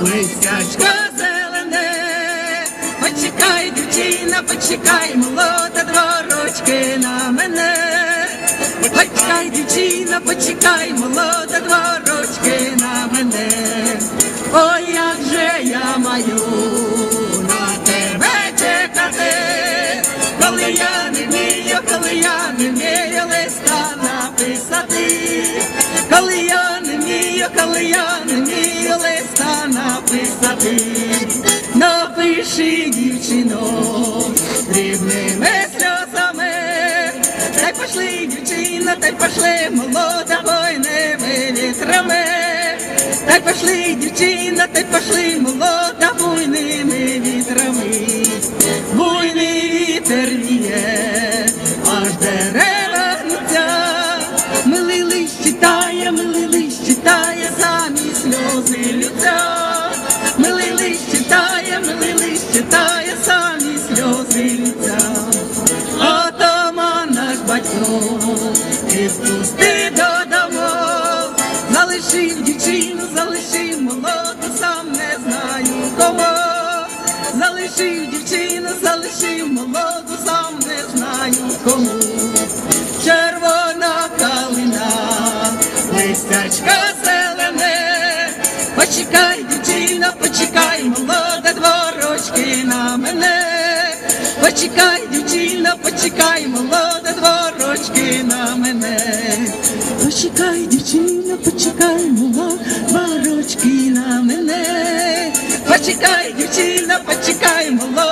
листячка зелене, почекай, дівчина, почекай, молода дворочки на мене, почекай, дівчина, почекай, молода дворочки на мене, о як же я маю на тебе чекати, коли я не вмію, коли я не вмію листа написати, коли я не вмію, коли я написати, напиши дівчино дрібними сльозами, та й пошли, дівчина, та й пошли молода войними вітрами. Та й пошли, дівчина, та й пошли молода буйними вітрами. Буйний вітер віє, аж дерева гнуться. Милий лиш читає, милий лиш читає, сльози лються. Милий читає, милий читає, самі сльози лються. Отаман наш батько, і спусти додому, залишив дівчину, залишив молоду, сам не знаю кого. Залишив дівчину, залишив молоду, сам не знаю кому. Червона калина, листячка зелене, почекай, дівчина, почекай, молода дворочки на мене. Почекай, дівчина, почекай, молода дворочки на мене. Почекай, дівчина, почекай, молода дворочки на мене. Почекай, дівчина, почекай, молода